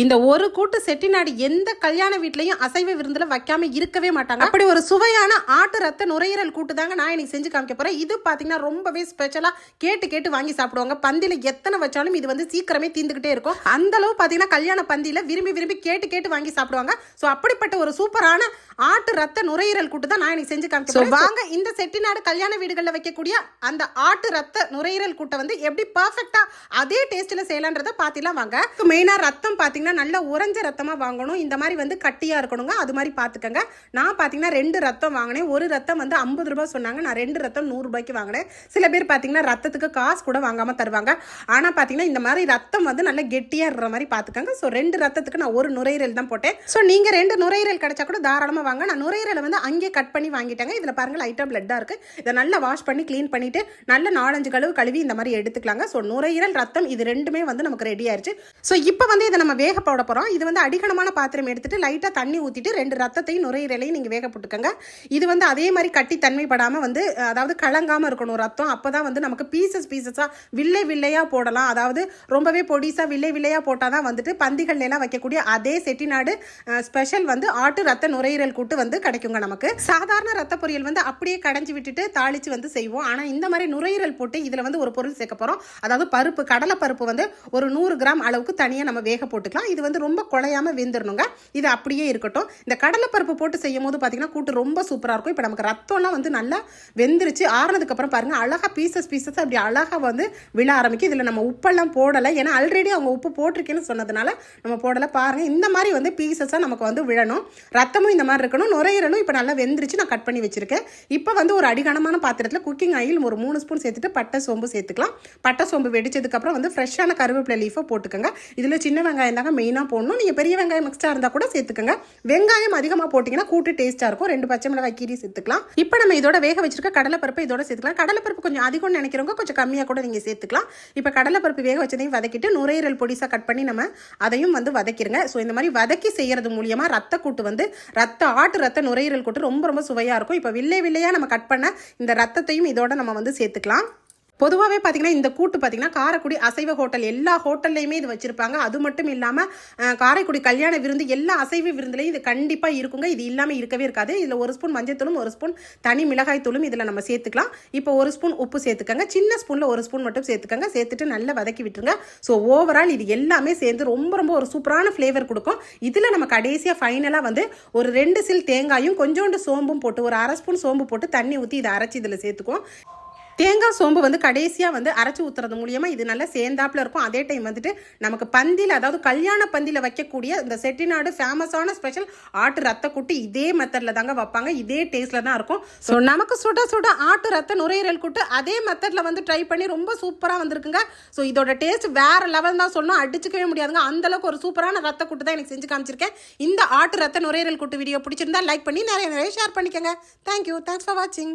இந்த ஒரு கூட்டு செட்டிநாடு எந்த கல்யாண வீட்லயும் அசைவ விருந்துல வைக்காம இருக்கவே மாட்டாங்க. அப்படி ஒரு சுவையான ஆட்டு ரத்த நுரையீரல் கூட்டு தாங்க நான் இன்னைக்கு செஞ்சு காமிக்க போறேன். இது பாத்தீங்கன்னா ரொம்பவே ஸ்பெஷலா கேட்டு கேட்டு வாங்கி சாப்பிடுவாங்க. பந்தியில எத்தனை வச்சாலும் இது வந்து சீக்கிரமே தீந்துகிட்டே இருக்கும். அந்த அளவு பாத்தீங்கன்னா கல்யாண பந்தியில விரும்பி விரும்பி கேட்டு கேட்டு வாங்கி சாப்பிடுவாங்க. சோ அப்படிப்பட்ட ஒரு சூப்பரான ஆட்டு ரத்த நுரையீரல் கூட்டு தான் நான் இன்னைக்கு செஞ்சு காமிக்க போறேன். வாங்க இந்த செட்டிநாடு கல்யாண வீடுகளில் வைக்கக்கூடிய அந்த ஆட்டு ரத்த நுரையீரல் கூட்டை வந்து எப்படி பர்ஃபெக்டா அதே டேஸ்ட்ல செய்யலான்றத பாத்திலாம் வாங்க. மெயினா ரத்தம் பார்த்தீங்கன்னா நல்ல உறைஞ்ச ரத்தமாக வாங்கணும். இந்த மாதிரி வந்து கட்டியாக இருக்கணுங்க. அது மாதிரி பார்த்துக்கோங்க நான் பார்த்தீங்கன்னா ரெண்டு ரத்தம் வாங்கினேன். ஒரு ரத்தம் வந்து ஐம்பது ரூபாய் சொன்னாங்க. நான் ரெண்டு ரத்தம் நூறுரூபாய்க்கு வாங்கினேன். சில பேர் பார்த்தீங்கன்னா ரத்தத்துக்கு காசு கூட வாங்காமல் தருவாங்க. ஆனால் பார்த்தீங்கன்னா இந்த மாதிரி ரத்தம் வந்து நல்ல கெட்டியாக இருக்கிற மாதிரி பார்த்துக்கங்க ஸோ ரெண்டு ரத்தத்துக்கு நான் ஒரு நுரையீரல் தான் போட்டேன். ஸோ நீங்கள் ரெண்டு நுரையீரல் கிடைச்சா கூட தாராளமாக வாங்க. நான் நுரையீரலை வந்து அங்கேயே கட் பண்ணி வாங்கிட்டேங்க. இதில் பாருங்கள் ஐட்டம் பிளட்டாக இருக்குது இதை நல்லா வாஷ் பண்ணி க்ளீன் பண்ணிவிட்டு நல்ல நாலஞ்சு கழுவு கழுவி இந்த மாதிரி எடுத்துக்கலாங்க. ஸோ நுரையீரல் ரத்தம் இது ரெண்டுமே வந்து நமக்கு ரெடி ஆயிடுச்சு ஸோ இப்போ வந்து இதை நம்ம வேக போட போகிறோம் இது வந்து அடிகனமான பாத்திரம் எடுத்துட்டு லைட்டாக தண்ணி ஊற்றிட்டு ரெண்டு ரத்தத்தையும் நுரையீரலையும் நீங்கள் வேக போட்டுக்கோங்க. இது வந்து அதே மாதிரி கட்டி தன்மைப்படாமல் வந்து அதாவது கலங்காமல் இருக்கணும் ரத்தம். அப்போ தான் வந்து நமக்கு பீசஸ் பீசஸாக வில்லை வில்லையா போடலாம். அதாவது ரொம்பவே பொடிசாக வில்லை வில்லையா போட்டாதான் வந்துட்டு பந்திகள்லாம் வைக்கக்கூடிய அதே செட்டிநாடு ஸ்பெஷல் வந்து ஆட்டு ரத்த நுரையீரல் கூட்டு வந்து கிடைக்குங்க நமக்கு. சாதாரண ரத்த பொரியல் வந்து அப்படியே கடைஞ்சி விட்டுட்டு தாளித்து வந்து செய்வோம். ஆனால் இந்த மாதிரி நுரையீரல் போட்டு இதில் வந்து ஒரு பொருள் சேர்க்க போகிறோம் அதாவது பருப்பு கடலை பருப்பு வந்து ஒரு நூறு கிராம் அளவுக்கு தனியாக நம்ம வேக போட்டுக்கலாம். இது வந்து ரொம்ப குழையாமல் வெந்துடணுங்க இது அப்படியே இருக்கட்டும். இந்த கடலைப்பருப்பு போட்டு செய்யும் போது பார்த்தீங்கன்னா கூட்டு ரொம்ப சூப்பராக இருக்கும். இப்போ நமக்கு ரத்தம்லாம் வந்து நல்லா வெந்துருச்சு. ஆறுனதுக்கப்புறம் பாருங்கள் பாருங்க அழகா பீசஸ் பீசஸ் அப்படி அழகாக வந்து விழ ஆரம்பிக்கும் இதில் நம்ம உப்பெல்லாம் போடலை. ஏன்னா ஆல்ரெடி அவங்க உப்பு போட்டிருக்கேன்னு சொன்னதுனால நம்ம போடலை. பாருங்க இந்த மாதிரி வந்து பீசஸாக நமக்கு வந்து விழணும். ரத்தமும் இந்த மாதிரி இருக்கணும். நுரையீரலும் இப்போ நல்லா வெந்துருச்சு. நான் கட் பண்ணி வச்சுருக்கேன். இப்போ வந்து ஒரு அடிகனமான பாத்திரத்தில் குக்கிங் ஆயில் ஒரு மூணு ஸ்பூன் சேர்த்துட்டு பட்டை சோம்பு சேர்த்துக்கலாம். பட்டை சோம்பு வெடிச்சதுக்கப்புறம் வந்து ஃப்ரெஷ்ஷான கருவேப்பிலை லீஃபை போட்டுக்கோங்க. இதில் சின்ன வெங்காயம் தாங்க மெயினாக போடணும். நீங்கள் பெரிய வெங்காயம் மிக்ஸ்டாக இருந்தால் கூட சேர்த்துக்கோங்க. வெங்காயம் அதிகமாக போட்டிங்கன்னா கூட்டு டேஸ்ட்டாக இருக்கும். ரெண்டு பச்சை மிளகாய் கீரி சேர்த்துக்கலாம். இப்போ நம்ம இதோட வேக வச்சிருக்க கடலைப்பருப்பு இதோட சேர்த்துக்கலாம். கடலைப்பருப்பு கொஞ்சம் அதிகம்னு நினைக்கிறவங்க கொஞ்சம் கம்மியாக கூட நீங்கள் சேர்த்துக்கலாம். இப்போ கடலைப்பருப்பு வேக வச்சதையும் வதக்கிட்டு நுரையீரல் பொடிசாக கட் பண்ணி நம்ம அதையும் வந்து வதக்கிடுங்க ஸோ இந்த மாதிரி வதக்கி செய்கிறது மூலியமாக ரத்த கூட்டு வந்து ரத்த ஆட்டு ரத்த நுரையீரல் கூட்டு ரொம்ப ரொம்ப சுவையாக இருக்கும். இப்போ வில்லை வில்லையாக நம்ம கட் பண்ண இந்த ரத்தத்தையும் இதோட நம்ம வந்து சேர்த்துக்கலாம். பொதுவாகவே பார்த்தீங்கன்னா இந்த கூட்டு பார்த்தீங்கன்னா காரைக்குடி அசைவ ஹோட்டல் எல்லா ஹோட்டல்லையுமே இது வச்சுருப்பாங்க. அது மட்டும் இல்லாமல் காரைக்குடி கல்யாண விருந்து எல்லா அசைவ விருந்துலையும் இது கண்டிப்பாக இருக்குங்க. இது இல்லாமல் இருக்கவே இருக்காது. இதில் ஒரு ஸ்பூன் மஞ்சத்தூளும் ஒரு ஸ்பூன் தனி மிளகாய் தூளும் இதில் நம்ம சேர்த்துக்கலாம். இப்போ ஒரு ஸ்பூன் உப்பு சேர்த்துக்கங்க. சின்ன ஸ்பூனில் ஒரு ஸ்பூன் மட்டும் சேர்த்துக்கங்க. சேர்த்துட்டு நல்லா வதக்கி விட்டுருங்க. ஸோ ஓவரால் இது எல்லாமே சேர்ந்து ரொம்ப ரொம்ப ஒரு சூப்பரான ஃப்ளேவர் கொடுக்கும். இதில் நம்ம கடைசியாக ஃபைனலாக வந்து ஒரு ரெண்டு சில் தேங்காயும் கொஞ்சோண்டு சோம்பும் போட்டு ஒரு அரை ஸ்பூன் சோம்பு போட்டு தண்ணி ஊற்றி இதை அரைச்சி இதில் சேர்த்துக்குவோம். தேங்காய் சோம்பு வந்து கடைசியாக வந்து அரைச்சி ஊற்றுறது மூலியமாக இது நல்லா சேர்ந்தாப்புல இருக்கும். அதே டைம் வந்துட்டு நமக்கு பந்தியில் அதாவது கல்யாண பந்தியில் வைக்கக்கூடிய இந்த செட்டிநாடு ஃபேமஸான ஸ்பெஷல் ஆட்டு ரத்த குட்டி இதே மெத்தடில் தாங்க வைப்பாங்க. இதே டேஸ்ட்டில் தான் இருக்கும். ஸோ நமக்கு சுட சுட ஆட்டு ரத்த நுரையீரல் கூட்டு அதே மெத்தடில் வந்து ட்ரை பண்ணி ரொம்ப சூப்பராக வந்திருக்குங்க. ஸோ இதோட டேஸ்ட் வேற லெவல் தான் சொல்லணும் அடிச்சுக்கவே முடியாதுங்க. அந்தளவுக்கு ஒரு சூப்பரான ரத்த கூட்டு தான் எனக்கு செஞ்சு காமிச்சிருக்கேன். இந்த ஆட்டு ரத்த நுரையீரல் கூட்டு வீடியோ பிடிச்சிருந்தா லைக் பண்ணி நிறைய நிறைய ஷேர் பண்ணிக்கோங்க. தேங்க்யூ தேங்க்ஸ் ஃபார் வாட்சிங்